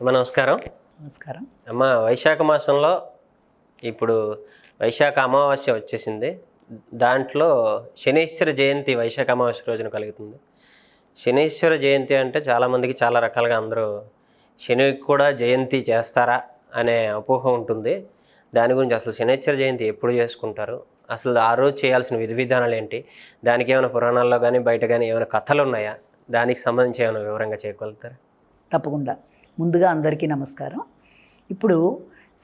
అమ్మ నమస్కారం. నమస్కారం. అమ్మ వైశాఖ మాసంలో ఇప్పుడు వైశాఖ అమావాస్య వచ్చేసింది. దాంట్లో శనీశ్వర జయంతి వైశాఖ అమావాస్య రోజున కలుగుతుంది. శనీశ్వర జయంతి అంటే చాలామందికి చాలా రకాలుగా అందరూ శనికి కూడా జయంతి చేస్తారా అనే అపోహ ఉంటుంది. దాని గురించి అసలు శనీశ్వర జయంతి ఎప్పుడు చేసుకుంటారు? అసలు ఆ రోజు చేయాల్సిన విధి విధానాలు ఏంటి? దానికి ఏమైనా పురాణాల్లో కానీ బయట కానీ ఏమైనా కథలు ఉన్నాయా? దానికి సంబంధించి ఏమైనా వివరంగా చేయగలుగుతారా? తప్పకుండా. ముందుగా అందరికీ నమస్కారం. ఇప్పుడు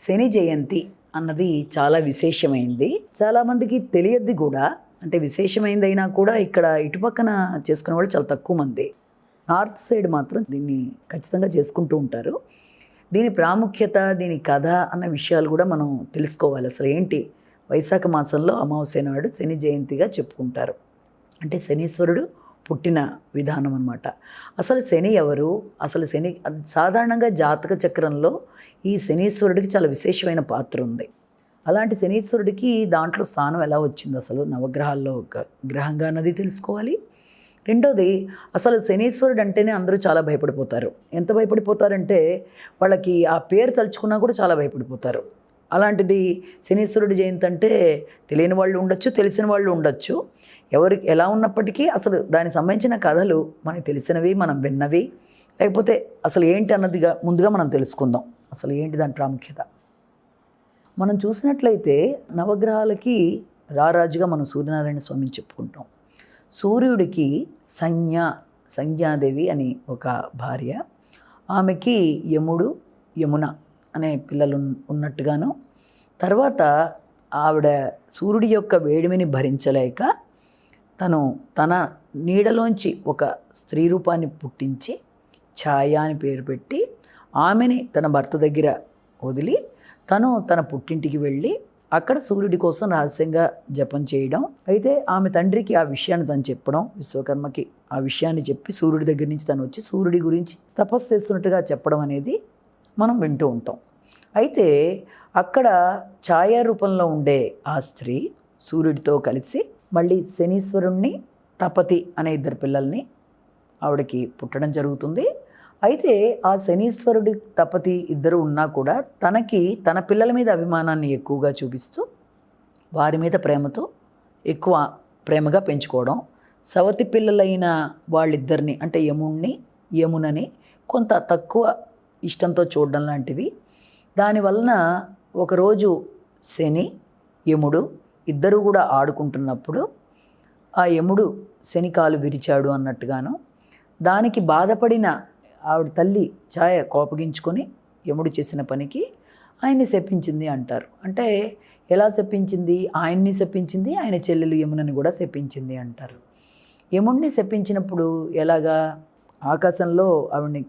శని జయంతి అన్నది చాలా విశేషమైంది. చాలామందికి తెలియద్ది కూడా. అంటే విశేషమైంది అయినా కూడా ఇక్కడ ఇటుపక్కన చేసుకునే వాళ్ళు చాలా తక్కువ మంది. నార్త్ సైడ్ మాత్రం దీన్ని ఖచ్చితంగా చేసుకుంటూ ఉంటారు. దీని ప్రాముఖ్యత దీని కథ అన్న విషయాలు కూడా మనం తెలుసుకోవాలి. అసలు ఏంటి? వైశాఖ మాసంలో అమావాస్య నాడు శని జయంతిగా చెప్పుకుంటారు. అంటే శనీశ్వరుడు పుట్టిన విధానం అనమాట అసలు శని ఎవరు? అసలు శని సాధారణంగా జాతక చక్రంలో ఈ శనీశ్వరుడికి చాలా విశేషమైన పాత్ర ఉంది. అలాంటి శనీశ్వరుడికి దాంట్లో స్థానం ఎలా వచ్చింది అసలు? నవగ్రహాల్లో ఒక గ్రహంగా అన్నది తెలుసుకోవాలి. రెండోది అసలు శనీశ్వరుడు అంటేనే అందరూ చాలా భయపడిపోతారు. ఎంత భయపడిపోతారంటే వాళ్ళకి ఆ పేరు తలుచుకున్నా కూడా చాలా భయపడిపోతారు. అలాంటిది శనీశ్వరుడు జయంతి అంటే తెలియని వాళ్ళు ఉండొచ్చు తెలిసిన వాళ్ళు ఉండొచ్చు. ఎవరికి ఎలా ఉన్నప్పటికీ అసలు దానికి సంబంధించిన కథలు మనకి తెలిసినవి మనం విన్నవి. లేకపోతే అసలు ఏంటి అన్నదిగా ముందుగా మనం తెలుసుకుందాం. అసలు ఏంటి దాని ప్రాముఖ్యత? మనం చూసినట్లయితే నవగ్రహాలకి రారాజుగా మనం సూర్యనారాయణ స్వామిని చెప్పుకుంటాం. సూర్యుడికి సంజ్ఞ సంజ్ఞాదేవి అని ఒక భార్య. ఆమెకి యముడు యమున అనే పిల్లలు ఉన్నట్టుగాను. తర్వాత ఆవిడ సూర్యుడి యొక్క వేడిమిని భరించలేక తను తన నీడలోంచి ఒక స్త్రీ రూపాన్ని పుట్టించి ఛాయ అని పేరు పెట్టి ఆమెని తన భర్త దగ్గర వదిలి తను తన పుట్టింటికి వెళ్ళి అక్కడ సూర్యుడి కోసం రహస్యంగా జపం చేయడం. అయితే ఆమె తండ్రికి ఆ విషయాన్ని తను చెప్పడం విశ్వకర్మకి ఆ విషయాన్ని చెప్పి సూర్యుడి దగ్గర నుంచి తను వచ్చి సూర్యుడి గురించి తపస్సు చేస్తున్నట్టుగా చెప్పడం అనేది మనం వింటూ ఉంటాం. అయితే అక్కడ ఛాయా రూపంలో ఉండే ఆ స్త్రీ సూర్యుడితో కలిసి మళ్ళీ శనీశ్వరుణ్ణి తపతి అనే ఇద్దరు పిల్లల్ని ఆవిడకి పుట్టడం జరుగుతుంది. అయితే ఆ శనీశ్వరుడి తపతి ఇద్దరు ఉన్నా కూడా తనకి తన పిల్లల మీద అభిమానాన్ని ఎక్కువగా చూపిస్తూ వారి మీద ప్రేమతో ఎక్కువ ప్రేమగా పెంచుకోవడం సవతి పిల్లలైన వాళ్ళిద్దరిని అంటే యముణ్ణి యమునని కొంత తక్కువ ఇష్టంతో చూడడం లాంటివి. దానివలన ఒకరోజు శని యముడు ఇద్దరు కూడా ఆడుకుంటున్నప్పుడు ఆ యముడు శనికాలు విరిచాడు అన్నట్టుగాను దానికి బాధపడిన ఆవిడ తల్లి ఛాయ కోపగించుకొని యముడు చేసిన పనికి ఆయన్ని శపించింది అంటారు. అంటే ఎలా శపించింది? ఆయన్ని శపించింది ఆయన చెల్లెలు యమునని కూడా శపించింది అంటారు. యముణ్ణి శపించినప్పుడు ఎలాగా? ఆకాశంలో ఆవిడ్ని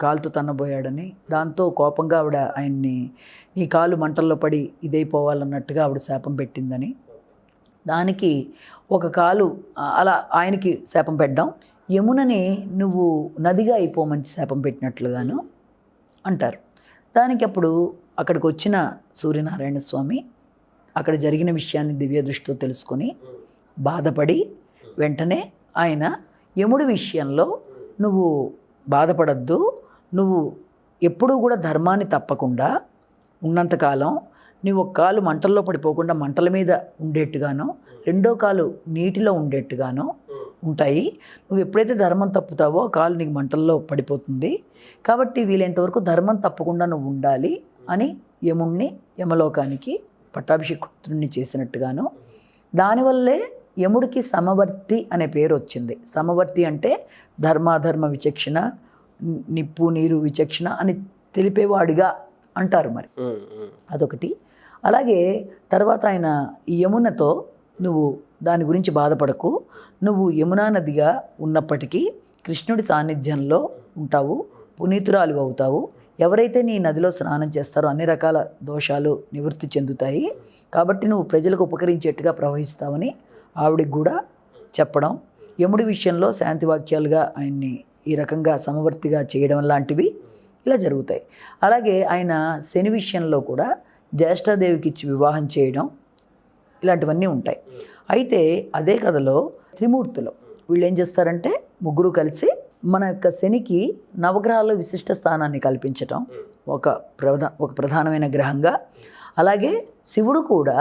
కాలుతో తన్నబోయాడని దాంతో కోపంగా ఆవిడ ఆయన్ని నీ కాలు మంటల్లో పడి ఇదైపోవాలన్నట్టుగా ఆవిడ శాపం పెట్టిందని. దానికి ఒక కాలు అలా ఆయనకి శాపం పెట్టడం. యమునని నువ్వు నదిగా అయిపోమని శాపం పెట్టినట్లుగాను అంటారు. దానికి అప్పుడు అక్కడికి వచ్చిన సూర్యనారాయణ స్వామి అక్కడ జరిగిన విషయాన్ని దివ్య దృష్టితో తెలుసుకొని బాధపడి వెంటనే ఆయన యముడి విషయంలో నువ్వు బాధపడద్దు నువ్వు ఎప్పుడూ కూడా ధర్మాన్ని తప్పకుండా ఉన్నంతకాలం నీ ఒక కాలు మంటల్లో పడిపోకుండా మంటల మీద ఉండేట్టుగానో రెండో కాలు నీటిలో ఉండేట్టుగానో ఉంటాయి. నువ్వు ఎప్పుడైతే ధర్మం తప్పుతావో ఆ కాలు నీకు మంటల్లో పడిపోతుంది. కాబట్టి వీలైనంతవరకు ధర్మం తప్పకుండా నువ్వు ఉండాలి అని యముణ్ణి యమలోకానికి పట్టాభిషేకుడిని చేసినట్టుగాను దానివల్లే యముడికి సమవర్తి అనే పేరు వచ్చింది. సమవర్తి అంటే ధర్మాధర్మ విచక్షణ నిప్పు నీరు విచక్షణ అని తెలిపేవాడిగా అంటారు మరి. అదొకటి. అలాగే తర్వాత ఆయన ఈ యమునతో నువ్వు దాని గురించి బాధపడకు. నువ్వు యమునా నదిగా ఉన్నప్పటికీ కృష్ణుడి సాన్నిధ్యంలో ఉంటావు పునీతురాలు అవుతావు. ఎవరైతే నీ నదిలో స్నానం చేస్తారో అన్ని రకాల దోషాలు నివృత్తి చెందుతాయి. కాబట్టి నువ్వు ప్రజలకు ఉపకరించేట్టుగా ప్రవహిస్తావని ఆవిడికి కూడా చెప్పడం. యముడి విషయంలో శాంతి వాక్యాలుగా ఆయన్ని ఈ రకంగా సమవర్తిగా చేయడం లాంటివి ఇలా జరుగుతాయి. అలాగే ఆయన శని విషయంలో కూడా జ్యేష్ఠాదేవికి ఇచ్చి వివాహం చేయడం ఇలాంటివన్నీ ఉంటాయి. అయితే అదే కథలో త్రిమూర్తులు వీళ్ళు ఏం చేస్తారంటే ముగ్గురు కలిసి మన యొక్క శనికి నవగ్రహాల్లో విశిష్ట స్థానాన్ని కల్పించటం ఒక ప్రధా ఒక ప్రధానమైన గ్రహంగా. అలాగే శివుడు కూడా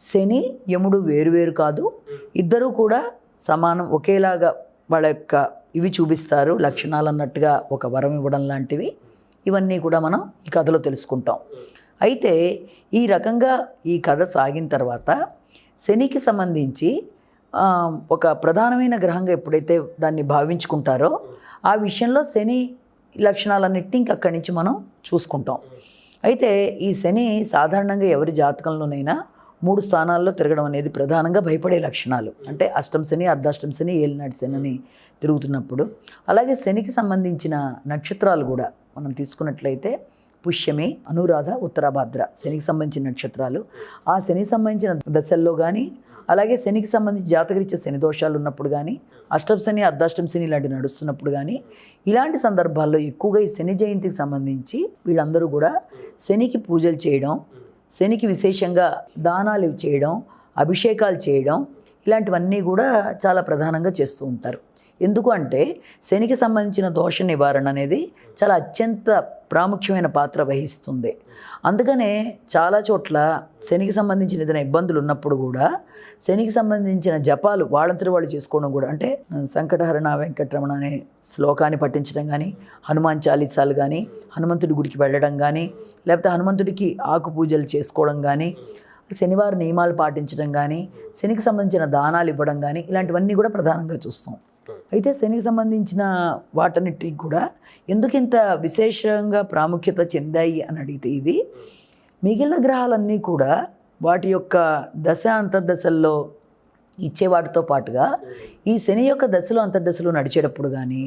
శని యముడు వేరువేరు కాదు. ఇద్దరూ కూడా సమానం ఒకేలాగా వాళ్ళ యొక్క ఇవి చూపిస్తారు. లక్షణాలు అన్నట్టుగా ఒక వరం ఇవ్వడం లాంటివి. ఇవన్నీ కూడా మనం ఈ కథలో తెలుసుకుంటాం. అయితే ఈ రకంగా ఈ కథ సాగిన తర్వాత శనికి సంబంధించి ఒక ప్రధానమైన గ్రహంగా ఎప్పుడైతే దాన్ని భావించుకుంటారో ఆ విషయంలో శని లక్షణాలన్నింటినీ ఇంక అక్కడి నుంచి మనం చూసుకుంటాం. అయితే ఈ శని సాధారణంగా ఎవరి జాతకంలోనైనా మూడు స్థానాల్లో తిరగడం అనేది ప్రధానంగా భయపడే లక్షణాలు. అంటే అష్టం శని అర్ధాష్టం శని ఏలినాటి శని అని తిరుగుతున్నప్పుడు. అలాగే శనికి సంబంధించిన నక్షత్రాలు కూడా మనం తీసుకున్నట్లయితే పుష్యమి అనురాధ ఉత్తరాభాద్ర శనికి సంబంధించిన నక్షత్రాలు. ఆ శనికి సంబంధించిన దశల్లో కానీ అలాగే శనికి సంబంధించి జాతకరీత్యా శని దోషాలు ఉన్నప్పుడు కానీ అష్టం శని అర్ధాష్టం శని ఇలాంటివి నడుస్తున్నప్పుడు కానీ ఇలాంటి సందర్భాల్లో ఎక్కువగా ఈ శని జయంతికి సంబంధించి వీళ్ళందరూ కూడా శనికి పూజలు చేయడం శనికి విశేషంగా దానాలు చేయడం అభిషేకాలు చేయడం ఇలాంటివన్నీ కూడా చాలా ప్రధానంగా చేస్తూ ఉంటారు. ఎందుకు అంటే శనికి సంబంధించిన దోష నివారణ అనేది చాలా అత్యంత ప్రాముఖ్యమైన పాత్ర వహిస్తుంది. అందుకనే చాలా చోట్ల శనికి సంబంధించిన ఏదైనా ఇబ్బందులు ఉన్నప్పుడు కూడా శనికి సంబంధించిన జపాలు వాళ్ళంతటి వాళ్ళు చేసుకోవడం కూడా అంటే సంకటహరణ వెంకటరమణ అనే శ్లోకాన్ని పఠించడం కానీ హనుమాన్ చాలీసాలు కానీ హనుమంతుడి గుడికి వెళ్ళడం కానీ లేకపోతే హనుమంతుడికి ఆకు పూజలు చేసుకోవడం కానీ శనివారం నియమాలు పాటించడం కానీ శనికి సంబంధించిన దానాలు ఇవ్వడం కానీ ఇలాంటివన్నీ కూడా ప్రధానంగా చూస్తాం. అయితే శనికి సంబంధించిన వాటన్నిటికి కూడా ఎందుకింత విశేషంగా ప్రాముఖ్యత చెందాయి అని అడిగితే ఇది మిగిలిన గ్రహాలన్నీ కూడా వాటి యొక్క దశ అంతర్దశల్లో ఇచ్చేవాటితో పాటుగా ఈ శని యొక్క దశలు అంతర్దశలు నడిచేటప్పుడు కానీ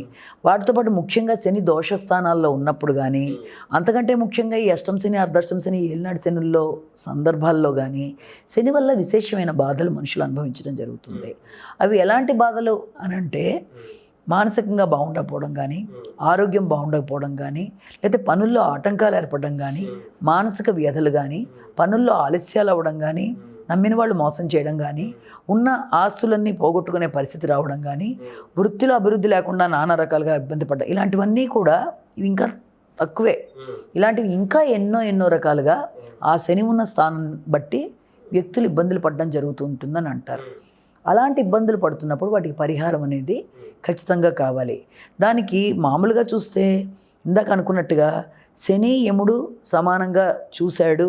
వాటితో పాటు ముఖ్యంగా శని దోషస్థానాల్లో ఉన్నప్పుడు కానీ అంతకంటే ముఖ్యంగా ఈ అష్టం శని అర్ధాష్టం శని ఏలినాడు శనుల్లో సందర్భాల్లో కానీ శని వల్ల విశేషమైన బాధలు మనుషులు అనుభవించడం జరుగుతుంది. అవి ఎలాంటి బాధలు అని అంటే మానసికంగా బాగుండకపోవడం కానీ ఆరోగ్యం బాగుండకపోవడం కానీ లేకపోతే పనుల్లో ఆటంకాలు ఏర్పడడం కానీ మానసిక వ్యధలు కానీ పనుల్లో ఆలస్యాలు అవ్వడం కానీ నమ్మిన వాళ్ళు మోసం చేయడం కానీ ఉన్న ఆస్తులన్నీ పోగొట్టుకునే పరిస్థితి రావడం కానీ వృత్తిలో అభివృద్ధి లేకుండా నానా రకాలుగా ఇబ్బంది పడ్డా ఇలాంటివన్నీ కూడా ఇవి ఇంకా తక్కువే. ఇలాంటివి ఇంకా ఎన్నో ఎన్నో రకాలుగా ఆ శని ఉన్న స్థానం బట్టి వ్యక్తులు ఇబ్బందులు పడడం జరుగుతూ ఉంటుందని అంటారు. అలాంటి ఇబ్బందులు పడుతున్నప్పుడు వాటికి పరిహారం అనేది ఖచ్చితంగా కావాలి. దానికి మామూలుగా చూస్తే ఇందాక అనుకున్నట్టుగా శని యముడు సమానంగా చూశాడు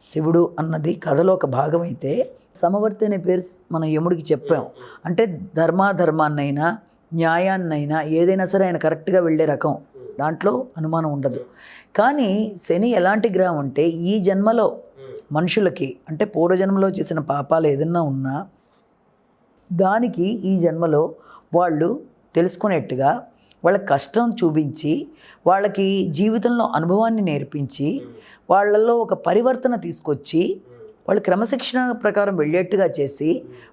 శివుడు అన్నది కథలో ఒక భాగం అయితే సమవర్తి అనే పేరు మనం యముడికి చెప్పాం. అంటే ధర్మాధర్మాన్నైనా న్యాయాన్నైనా ఏదైనా సరే ఆయన కరెక్ట్గా వెళ్ళే రకం. దాంట్లో అనుమానం ఉండదు. కానీ శని ఎలాంటి గ్రహం అంటే ఈ జన్మలో మనుషులకి అంటే పూర్వజన్మలో చేసిన పాపాలు ఏదన్నా ఉన్నా దానికి ఈ జన్మలో వాళ్ళు తెలుసుకునేట్టుగా వాళ్ళ కష్టం చూపించి వాళ్ళకి జీవితంలో అనుభవాన్ని నేర్పించి వాళ్ళల్లో ఒక పరివర్తన తీసుకొచ్చి వాళ్ళు క్రమశిక్షణ ప్రకారం వెళ్ళేట్టుగా చేసి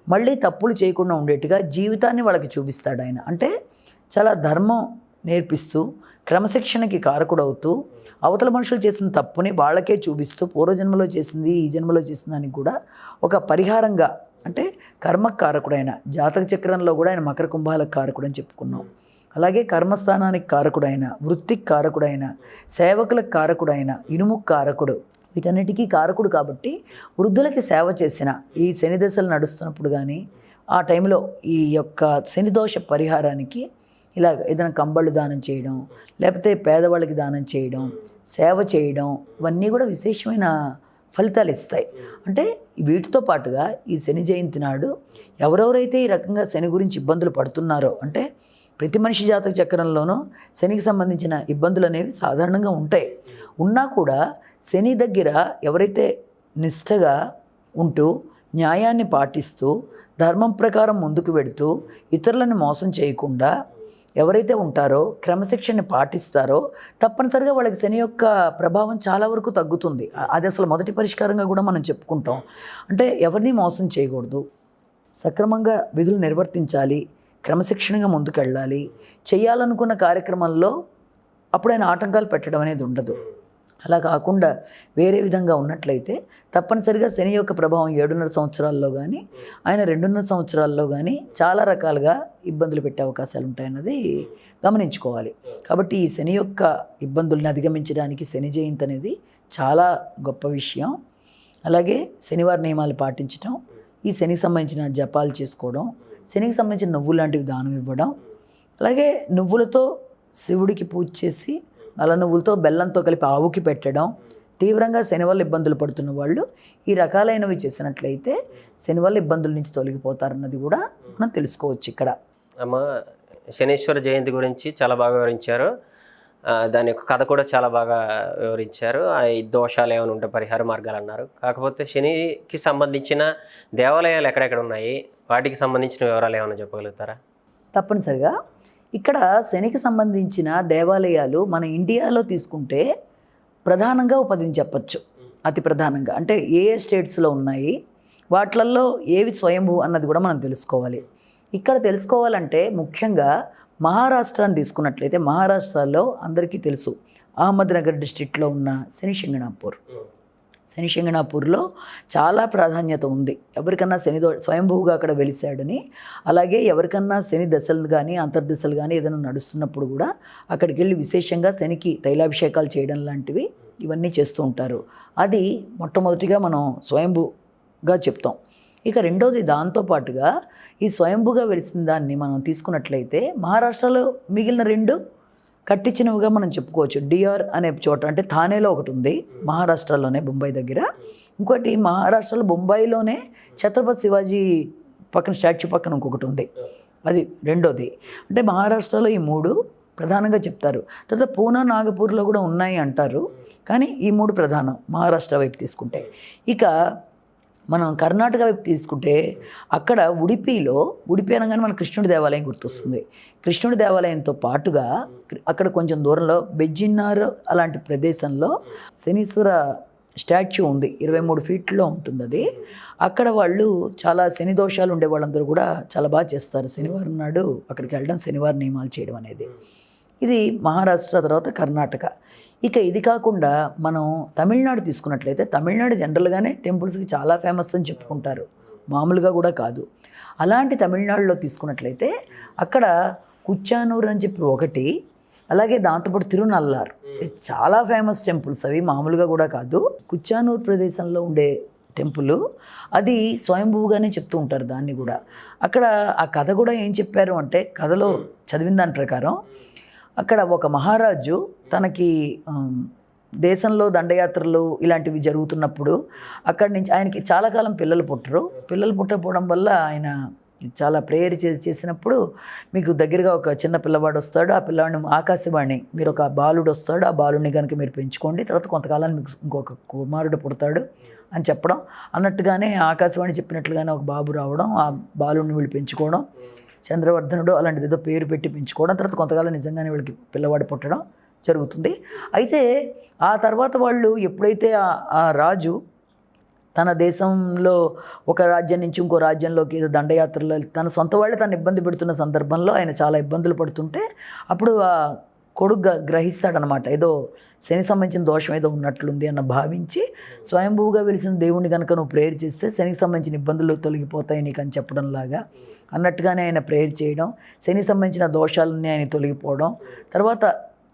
మళ్ళీ తప్పులు చేయకుండా ఉండేట్టుగా జీవితాన్ని వాళ్ళకి చూపిస్తాడు ఆయన. అంటే చాలా ధర్మం నేర్పిస్తూ క్రమశిక్షణకి కారకుడవుతూ అవతల మనుషులు చేసిన తప్పుని వాళ్ళకే చూపిస్తూ పూర్వజన్మలో చేసింది ఈ జన్మలో చేసిన దానికి కూడా ఒక పరిహారంగా అంటే కర్మకారకుడైన జాతక చక్రంలో కూడా ఆయన మకర కుంభాలకు కారకుడు అని చెప్పుకున్నాం. అలాగే కర్మస్థానానికి కారకుడైన వృత్తికి కారకుడైన సేవకులకు కారకుడైన ఇనుము కారకుడు. వీటన్నిటికీ కారకుడు కాబట్టి వృద్ధులకి సేవ చేసిన ఈ శని దశలు నడుస్తున్నప్పుడు కానీ ఆ టైంలో ఈ యొక్క శని దోష పరిహారానికి ఇలా ఏదైనా కంబళ్ళు దానం చేయడం లేకపోతే పేదవాళ్ళకి దానం చేయడం సేవ చేయడం ఇవన్నీ కూడా విశేషమైన ఫలితాలు ఇస్తాయి. అంటే వీటితో పాటుగా ఈ శని జయంతి నాడు ఎవరెవరైతే ఈ రకంగా శని గురించి ఇబ్బందులు పడుతున్నారో అంటే ప్రతి మనిషి జాతక చక్రంలోనూ శనికి సంబంధించిన ఇబ్బందులు అనేవి సాధారణంగా ఉంటాయి. ఉన్నా కూడా శని దగ్గర ఎవరైతే నిష్టగా ఉంటూ న్యాయాన్ని పాటిస్తూ ధర్మం ప్రకారం ముందుకు వెడుతూ ఇతరులను మోసం చేయకుండా ఎవరైతే ఉంటారో క్రమశిక్షణని పాటిస్తారో తప్పనిసరిగా వాళ్ళకి శని యొక్క ప్రభావం చాలా వరకు తగ్గుతుంది. అది అసలు మొదటి పరిష్కారంగా కూడా మనం చెప్పుకుంటాం. అంటే ఎవరిని మోసం చేయకూడదు. సక్రమంగా విధులు నిర్వర్తించాలి. క్రమశిక్షణగా ముందుకెళ్ళాలి. చేయాలనుకున్న కార్యక్రమంలో అప్పుడు ఆయన ఆటంకాలు పెట్టడం అనేది ఉండదు. అలా కాకుండా వేరే విధంగా ఉన్నట్లయితే తప్పనిసరిగా శని యొక్క ప్రభావం ఏడున్నర సంవత్సరాల్లో కానీ ఆయన రెండున్నర సంవత్సరాల్లో కానీ చాలా రకాలుగా ఇబ్బందులు పెట్టే అవకాశాలు ఉంటాయన్నది గమనించుకోవాలి. కాబట్టి ఈ శని యొక్క ఇబ్బందుల్ని అధిగమించడానికి శని జయంతి అనేది చాలా గొప్ప విషయం. అలాగే శనివారం నియమాలు పాటించడం ఈ శనికి సంబంధించిన జపాలు చేసుకోవడం శనికి సంబంధించిన నువ్వులు లాంటివి దానం ఇవ్వడం. అలాగే నువ్వులతో శివుడికి పూజ చేసి నల్ల నువ్వులతో బెల్లంతో కలిపి ఆవుకి పెట్టడం. తీవ్రంగా శని వల్ల ఇబ్బందులు పడుతున్న వాళ్ళు ఈ రకాలైనవి చేసినట్లయితే శని వల్ల ఇబ్బందుల నుంచి తొలగిపోతారన్నది కూడా మనం తెలుసుకోవచ్చు ఇక్కడ. అమ్మ శనీశ్వర జయంతి గురించి చాలా బాగా వివరించారు. దాని యొక్క కథ కూడా చాలా బాగా వివరించారు. ఆ ఈ దోషాలు ఏమైనా ఉంటే పరిహార మార్గాలు అన్నారు. కాకపోతే శనికి సంబంధించిన దేవాలయాలు ఎక్కడెక్కడ ఉన్నాయి? వాటికి సంబంధించిన వివరాలు ఏమైనా చెప్పగలుగుతారా? తప్పనిసరిగా. ఇక్కడ శనికి సంబంధించిన దేవాలయాలు మన ఇండియాలో తీసుకుంటే ప్రధానంగా ఒక పదిని చెప్పచ్చు. అతి ప్రధానంగా. అంటే ఏ ఏ స్టేట్స్లో ఉన్నాయి వాటిలల్లో ఏవి స్వయంభూ అన్నది కూడా మనం తెలుసుకోవాలి. ఇక్కడ తెలుసుకోవాలంటే ముఖ్యంగా మహారాష్ట్రాన్ని తీసుకున్నట్లయితే మహారాష్ట్రలో అందరికీ తెలుసు. అహ్మద్నగర్ డిస్ట్రిక్ట్లో ఉన్న శనిశంగణాపూర్ శనిశంగణాపూర్లో చాలా ప్రాధాన్యత ఉంది. ఎవరికన్నా శని స్వయంభూగా అక్కడ వెలిశాడని అలాగే ఎవరికన్నా శని దశలు కానీ అంతర్దశలు కానీ ఏదైనా నడుస్తున్నప్పుడు కూడా అక్కడికి వెళ్ళి విశేషంగా శనికి తైలాభిషేకాలు చేయడం లాంటివి ఇవన్నీ చేస్తూ ఉంటారు. అది మొట్టమొదటిగా మనం స్వయంభూగా చెప్తాం. ఇక రెండోది దాంతోపాటుగా ఈ స్వయంభూగా వెలిసిన దాన్ని మనం తీసుకున్నట్లయితే మహారాష్ట్రలో మిగిలిన రెండు కట్టించినవిగా మనం చెప్పుకోవచ్చు. డిఆర్ అనే చోట అంటే థానేలో ఒకటి ఉంది మహారాష్ట్రలోనే బొంబాయి దగ్గర. ఇంకోటి మహారాష్ట్రలో బొంబాయిలోనే ఛత్రపతి శివాజీ పక్కన స్టాచ్యూ పక్కన ఇంకొకటి ఉంది. అది రెండోది. అంటే మహారాష్ట్రలో ఈ మూడు ప్రధానంగా చెప్తారు. తర్వాత పూనా నాగపూర్లో కూడా ఉన్నాయి అంటారు. కానీ ఈ మూడు ప్రధానం మహారాష్ట్ర వైపు తీసుకుంటే. ఇక మనం కర్ణాటక వైపు తీసుకుంటే అక్కడ ఉడిపిలో ఉడిపి అనగానే మన కృష్ణుడి దేవాలయం గుర్తొస్తుంది. కృష్ణుడి దేవాలయంతో పాటుగా అక్కడ కొంచెం దూరంలో బెజ్జిన్నార్ అలాంటి ప్రదేశంలో శనీశ్వర స్టాచ్యూ ఉంది. ఇరవై మూడు ఫీట్లో ఉంటుంది అది అక్కడ వాళ్ళు చాలా శని దోషాలు ఉండే వాళ్ళందరూ కూడా చాలా బాగా చేస్తారు. శనివారం నాడు అక్కడికి వెళ్ళడం శనివారం నియమాలు చేయడం అనేది. ఇది మహారాష్ట్ర తర్వాత కర్ణాటక. ఇక ఇది కాకుండా మనం తమిళనాడు తీసుకున్నట్లయితే తమిళనాడు జనరల్గానే టెంపుల్స్కి చాలా ఫేమస్ అని చెప్పుకుంటారు. మామూలుగా కూడా కాదు. అలాంటి తమిళనాడులో తీసుకున్నట్లయితే అక్కడ కుచ్చానూరు అని చెప్పి ఒకటి అలాగే దాంతోపాటు తిరునల్లార్. చాలా ఫేమస్ టెంపుల్స్ అవి మామూలుగా కూడా కాదు. కుచ్చానూరు ప్రదేశంలో ఉండే టెంపుల్ అది స్వయంభూగానే చెప్తూ ఉంటారు దాన్ని కూడా. అక్కడ ఆ కథ కూడా ఏం చెప్పారు అంటే కథలో చదివిన దాని ప్రకారం అక్కడ ఒక మహారాజు తనకి దేశంలో దండయాత్రలు ఇలాంటివి జరుగుతున్నప్పుడు అక్కడి నుంచి ఆయనకి చాలా కాలం పిల్లలు పుట్టరు. పిల్లలు పుట్టకపోవడం వల్ల ఆయన చాలా ప్రేయర్ చేసి చేసినప్పుడు మీకు దగ్గరగా ఒక చిన్న పిల్లవాడు వస్తాడు. ఆ పిల్లవాడిని ఆకాశవాణి మీరు ఒక బాలుడు వస్తాడు. ఆ బాలుడిని కనుక మీరు పెంచుకోండి. తర్వాత కొంతకాలానికి మీకు ఇంకొక కుమారుడు పుడతాడు అని చెప్పడం. అన్నట్టుగానే ఆకాశవాణి చెప్పినట్లుగానే ఒక బాబు రావడం ఆ బాలుడిని వీళ్ళు పెంచుకోవడం. చంద్రవర్ధనుడు అలాంటిది ఏదో పేరు పెట్టి పెంచుకోవడం తర్వాత కొంతకాలం నిజంగానే వీళ్ళకి పిల్లవాడు పుట్టడం జరుగుతుంది. అయితే ఆ తర్వాత వాళ్ళు ఎప్పుడైతే ఆ- రాజు తన దేశంలో ఒక రాజ్యం నుంచి ఇంకో రాజ్యంలోకి ఏదో దండయాత్రలో తన సొంత వాళ్ళే తను ఇబ్బంది పెడుతున్న సందర్భంలో ఆయన చాలా ఇబ్బందులు పడుతుంటే అప్పుడు ఆ కొడుకు గ్రహిస్తాడనమాట. ఏదో శని సంబంధించిన దోషం ఏదో ఉన్నట్లుంది అన్న భావించి స్వయంభూగా వెలిసిన దేవుణ్ణి కనుక నువ్వు ప్రేయర్ చేస్తే శనికి సంబంధించిన ఇబ్బందులు తొలగిపోతాయి నీకు అని చెప్పడంలాగా అన్నట్టుగానే ఆయన ప్రేయర్ చేయడం శని సంబంధించిన దోషాలన్నీ ఆయన తొలగిపోవడం తర్వాత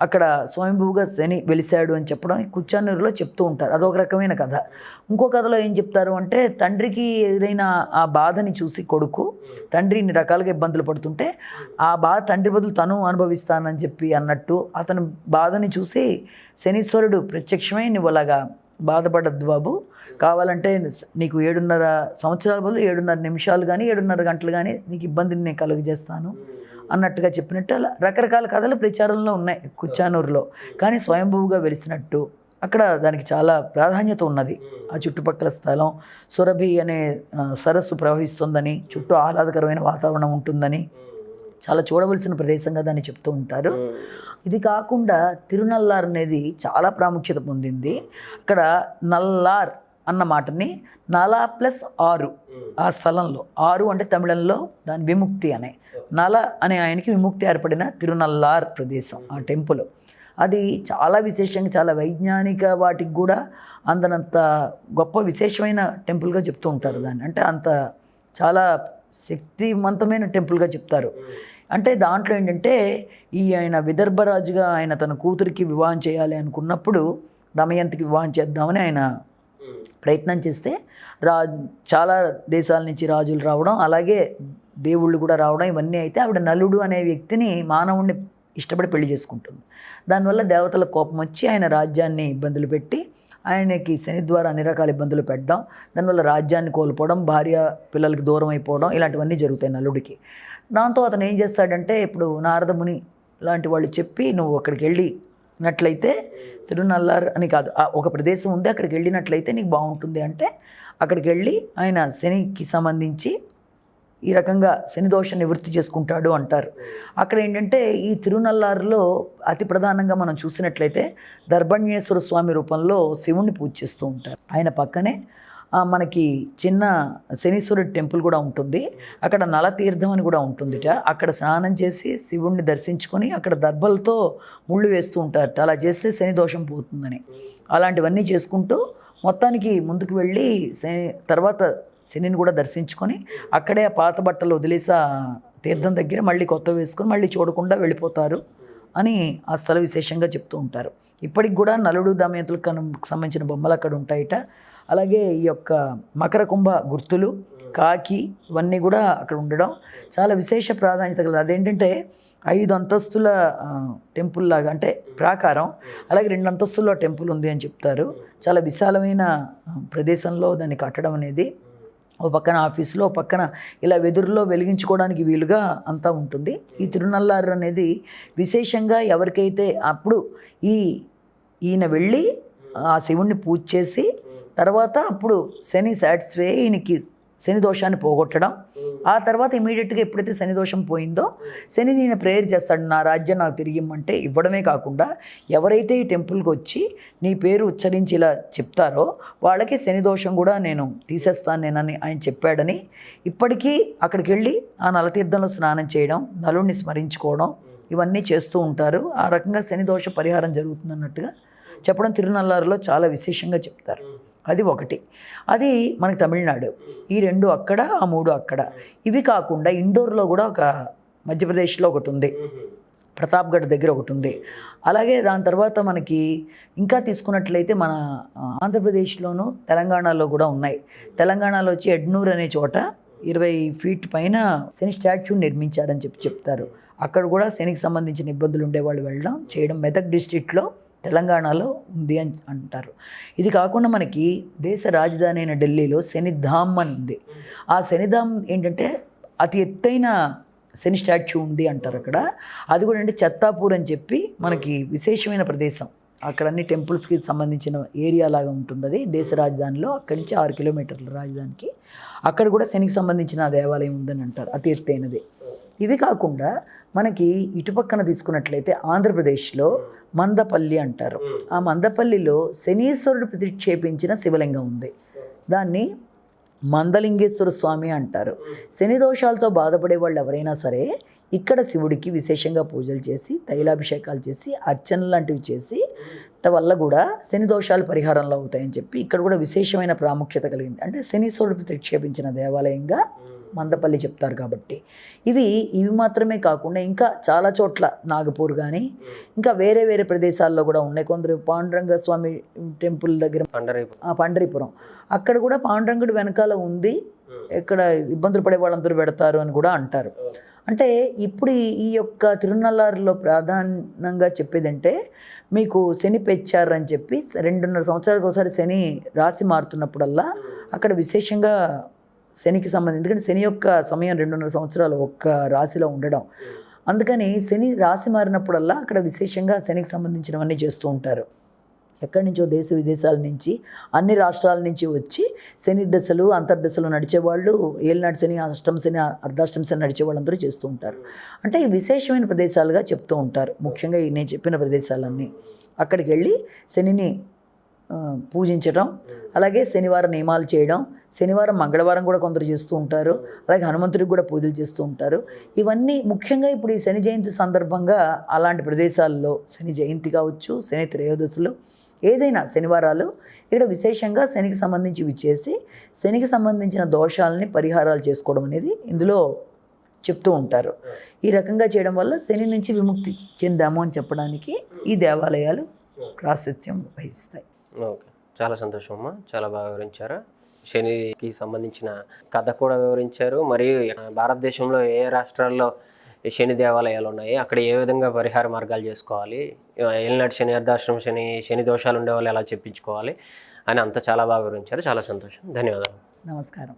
అక్కడ స్వయంభూగా శని వెలిశాడు అని చెప్పడం కుచ్చానూరులో చెప్తూ ఉంటారు. అదొక రకమైన కథ. ఇంకో కథలో ఏం చెప్తారు అంటే తండ్రికి ఎదురైన ఆ బాధని చూసి కొడుకు తండ్రి ఇన్ని రకాలుగా ఇబ్బందులు పడుతుంటే ఆ బాధ తండ్రి బదులు తను అనుభవిస్తానని చెప్పి అన్నట్టు అతని బాధని చూసి శనీశ్వరుడు ప్రత్యక్షమై నువ్వు అలాగా బాధపడద్దు బాబు. కావాలంటే నీకు ఏడున్నర సంవత్సరాల బదులు ఏడున్నర నిమిషాలు కానీ ఏడున్నర గంటలు కానీ నీకు ఇబ్బందిని నేను కలుగజేస్తాను. అన్నట్టుగా చెప్పినట్టు అలా రకరకాల కథలు ప్రచారంలో ఉన్నాయి కుచ్చానూరులో. కానీ స్వయంభూగా వెలిసినట్టు అక్కడ దానికి చాలా ప్రాధాన్యత ఉన్నది. ఆ చుట్టుపక్కల స్థలం సురభి అనే సరస్సు ప్రవహిస్తుందని చుట్టూ ఆహ్లాదకరమైన వాతావరణం ఉంటుందని చాలా చూడవలసిన ప్రదేశంగా దాన్ని చెప్తూ ఉంటారు. ఇది కాకుండా తిరునల్లార్ అనేది చాలా ప్రాముఖ్యత పొందింది. అక్కడ నల్లార్ అన్న మాటని నలా ప్లస్ ఆరు ఆ స్థలంలో ఆరు అంటే తమిళంలో దాని విముక్తి అనే. నల అనే ఆయనకి విముక్తి ఏర్పడిన తిరునల్లార్ ప్రదేశం ఆ టెంపుల్. అది చాలా విశేషంగా చాలా వైజ్ఞానిక వాటికి కూడా అందనంత గొప్ప విశేషమైన టెంపుల్గా చెప్తూ ఉంటారు దాన్ని. అంటే అంత చాలా శక్తివంతమైన టెంపుల్గా చెప్తారు. అంటే దాంట్లో ఏంటంటే ఈ ఆయన విదర్భరాజుగా ఆయన తన కూతురికి వివాహం చేయాలి అనుకున్నప్పుడు దమయంతికి వివాహం చేద్దామని ఆయన ప్రయత్నం చేస్తే రా చాలా దేశాల నుంచి రాజులు రావడం అలాగే దేవుళ్ళు కూడా రావడం ఇవన్నీ అయితే ఆవిడ నలుడు అనే వ్యక్తిని మానవుణ్ణి ఇష్టపడి పెళ్ళి చేసుకుంటుంది. దానివల్ల దేవతల కోపం వచ్చి ఆయన రాజ్యాన్ని ఇబ్బందులు పెట్టి ఆయనకి శని ద్వారా అన్ని రకాల ఇబ్బందులు పెట్టడం దానివల్ల రాజ్యాన్ని కోల్పోవడం భార్య పిల్లలకి దూరం అయిపోవడం ఇలాంటివన్నీ జరుగుతాయి నలుడికి. దాంతో అతను ఏం చేస్తాడంటే ఇప్పుడు నారదముని లాంటి వాళ్ళు చెప్పి నువ్వు అక్కడికి వెళ్ళినట్లయితే తిరునల్లారు అని కాదు ఒక ప్రదేశం ఉంది అక్కడికి వెళ్ళినట్లయితే నీకు బాగుంటుంది అంటే అక్కడికి వెళ్ళి ఆయన శనికి సంబంధించి ఈ రకంగా శనిదోష నివృత్తి చేసుకుంటాడు అంటారు. అక్కడ ఏంటంటే ఈ తిరునల్లారులో అతి ప్రధానంగా మనం చూసినట్లయితే దర్భణ్యేశ్వర స్వామి రూపంలో శివుణ్ణి పూజ చేస్తూ ఉంటారు. ఆయన పక్కనే మనకి చిన్న శనీశ్వరుడి టెంపుల్ కూడా ఉంటుంది. అక్కడ నలతీర్థం అని కూడా ఉంటుందిట. అక్కడ స్నానం చేసి శివుణ్ణి దర్శించుకొని అక్కడ దర్భలతో ముళ్ళు వేస్తూ ఉంటారట. అలా చేస్తే శని దోషం పోతుందని. అలాంటివన్నీ చేసుకుంటూ మొత్తానికి ముందుకు వెళ్ళి శని తర్వాత శనిని కూడా దర్శించుకొని అక్కడే ఆ పాత బట్టలు వదిలేసి తీర్థం దగ్గర మళ్ళీ కొత్త వేసుకొని మళ్ళీ చూడకుండా వెళ్ళిపోతారు అని ఆ స్థల విశేషంగా చెప్తూ ఉంటారు. ఇప్పటికి కూడా నలుడు దమయంతులకు సంబంధించిన బొమ్మలు అక్కడ ఉంటాయట. అలాగే ఈ యొక్క మకర కుంభ గుర్తులు కాకి ఇవన్నీ కూడా అక్కడ ఉండడం చాలా విశేష ప్రాధాన్యత కలదు అదేంటంటే ఐదు అంతస్తుల టెంపుల్ లాగా అంటే ప్రాకారం అలాగే రెండు అంతస్తుల్లో టెంపుల్ ఉంది అని చెప్తారు. చాలా విశాలమైన ప్రదేశంలో దాన్ని కట్టడం అనేది. ఓ పక్కన ఆఫీసులో పక్కన ఇలా వెదురులో వెలిగించుకోవడానికి వీలుగా అంతా ఉంటుంది. ఈ తిరునల్లారు అనేది విశేషంగా ఎవరికైతే అప్పుడు ఈ ఈయన వెళ్ళి ఆ శివుణ్ణి పూజ చేసి తర్వాత అప్పుడు శని సాటిస్ఫై ఈయనకి శని దోషాన్ని పోగొట్టడం. ఆ తర్వాత ఇమీడియట్గా ఎప్పుడైతే శని దోషం పోయిందో శని నేను ప్రేయర్ చేస్తాడు నా రాజ్యం నాకు తిరిగిమ్మంటే ఇవ్వడమే కాకుండా ఎవరైతే ఈ టెంపుల్కి వచ్చి నీ పేరు ఉచ్చరించి ఇలా చెప్తారో వాళ్ళకి శని దోషం కూడా నేను తీసేస్తాను నేనని ఆయన చెప్పాడని ఇప్పటికీ అక్కడికి వెళ్ళి ఆ నలతీర్థంలో స్నానం చేయడం నలుడిని స్మరించుకోవడం ఇవన్నీ చేస్తూ ఉంటారు. ఆ రకంగా శని దోష పరిహారం జరుగుతుంది అన్నట్టుగా చెప్పడం తిరునల్లారులో చాలా విశేషంగా చెప్తారు. అది ఒకటి. అది మనకి తమిళనాడు. ఈ రెండు అక్కడ ఆ మూడు అక్కడ. ఇవి కాకుండా ఇండోర్లో కూడా ఒక మధ్యప్రదేశ్లో ఒకటి ఉంది ప్రతాప్గఢ్ దగ్గర ఒకటి ఉంది అలాగే దాని తర్వాత మనకి ఇంకా తీసుకున్నట్లయితే మన ఆంధ్రప్రదేశ్లోను తెలంగాణలో కూడా ఉన్నాయి. తెలంగాణలో వచ్చి ఎడ్నూర్ అనే చోట ఇరవై ఫీట్ పైన శని స్టాచ్యూ నిర్మించారని చెప్పి చెప్తారు. అక్కడ కూడా శనికి సంబంధించిన ఇబ్బందులు ఉండేవాళ్ళు వెళ్ళడం చేయడం. మెదక్ డిస్ట్రిక్ట్లో తెలంగాణలో ఉంది అని అంటారు. ఇది కాకుండా మనకి దేశ రాజధాని అయిన ఢిల్లీలో శనిధామ్ అని ఉంది. ఆ శనిధామ్ ఏంటంటే అతి ఎత్తైన శని స్టాచ్యూ ఉంది అంటారు అక్కడ. అది కూడా అంటే చెత్తాపూర్ అని చెప్పి మనకి విశేషమైన ప్రదేశం. అక్కడ అన్ని టెంపుల్స్కి సంబంధించిన ఏరియా లాగా ఉంటుంది అది. దేశ రాజధానిలో అక్కడి నుంచి ఆరు కిలోమీటర్ల రాజధానికి. అక్కడ కూడా శనికి సంబంధించిన దేవాలయం ఉందని అంటారు. అతి ఎత్తైనది. ఇవి కాకుండా మనకి ఇటుపక్కన తీసుకున్నట్లయితే ఆంధ్రప్రదేశ్లో మందపల్లి అంటారు. ఆ మందపల్లిలో శనీశ్వరుడు ప్రతిక్షేపించిన శివలింగం ఉంది. దాన్ని మందలింగేశ్వర స్వామి అంటారు. శని దోషాలతో బాధపడే వాళ్ళు ఎవరైనా సరే ఇక్కడ శివుడికి విశేషంగా పూజలు చేసి తైలాభిషేకాలు చేసి అర్చనలు లాంటివి చేసి వల్ల కూడా శని దోషాలు పరిహారంలో అవుతాయని చెప్పి ఇక్కడ కూడా విశేషమైన ప్రాముఖ్యత కలిగింది. అంటే శనీశ్వరుడు ప్రతిక్షేపించిన దేవాలయంగా మందపల్లి చెప్తారు కాబట్టి. ఇవి ఇవి మాత్రమే కాకుండా ఇంకా చాలా చోట్ల నాగపూర్ కానీ ఇంకా వేరే వేరే ప్రదేశాల్లో కూడా ఉన్నాయి. కొందరు పాండురంగ స్వామి టెంపుల్ దగ్గర పండరీపురం. అక్కడ కూడా పాండురంగుడు వెనకాల ఉంది. ఎక్కడ ఇబ్బందులు పడే వాళ్ళందరూ పెడతారు అని కూడా అంటారు. అంటే ఇప్పుడు ఈ- యొక్క తిరునల్లారులో ప్రధానంగా చెప్పేదంటే మీకు శని పెంచారు అని చెప్పి రెండున్నర సంవత్సరాలకు ఒకసారి శని రాశి మారుతున్నప్పుడల్లా అక్కడ విశేషంగా శనికి సంబంధించి ఎందుకంటే శని యొక్క సమయం రెండున్నర సంవత్సరాలు ఒక్క రాశిలో ఉండడం. అందుకని శని రాశి మారినప్పుడల్లా అక్కడ విశేషంగా శనికి సంబంధించినవన్నీ చేస్తూ ఉంటారు. ఎక్కడి నుంచో దేశ విదేశాల నుంచి అన్ని రాష్ట్రాల నుంచి వచ్చి శని దశలు అంతర్దశలు నడిచేవాళ్ళు ఏలినాటి శని అష్టమ శని అర్ధాష్టమ శని నడిచే వాళ్ళందరూ చేస్తూ ఉంటారు. అంటే ఈ విశేషమైన ప్రదేశాలుగా చెప్తూ ఉంటారు. ముఖ్యంగా ఈ నేను చెప్పిన ప్రదేశాలన్నీ. అక్కడికి వెళ్ళి శనిని పూజించడం అలాగే శనివారం నియమాలు చేయడం శనివారం మంగళవారం కూడా కొందరు చేస్తూ ఉంటారు అలాగే హనుమంతుడికి కూడా పూజలు చేస్తూ ఉంటారు. ఇవన్నీ ముఖ్యంగా ఇప్పుడు ఈ శని జయంతి సందర్భంగా అలాంటి ప్రదేశాల్లో శని జయంతి కావచ్చు శని త్రయోదశులు ఏదైనా శనివారాలు ఇక్కడ విశేషంగా శనికి సంబంధించి ఇవి చేసి శనికి సంబంధించిన దోషాలని పరిహారాలు చేసుకోవడం అనేది ఇందులో చెప్తూ ఉంటారు. ఈ రకంగా చేయడం వల్ల శని నుంచి విముక్తి చెందాము అని చెప్పడానికి ఈ దేవాలయాలు ప్రాశస్త్యం వహిస్తాయి. ఓకే. చాలా సంతోషం అమ్మా. చాలా బాగా వివరించారు. శనికి సంబంధించిన కథ కూడా వివరించారు. మరియు భారతదేశంలో ఏ ఏ రాష్ట్రాల్లో శని దేవాలయాలు ఉన్నాయి? అక్కడ ఏ విధంగా పరిహార మార్గాలు చేసుకోవాలి? ఏలినాటి శని అర్ధాశ్రమ శని శని దోషాలు ఉండే వాళ్ళు ఎలా చెప్పించుకోవాలి? అని అంతా చాలా బాగా వివరించారు. చాలా సంతోషం. ధన్యవాదాలు. నమస్కారం.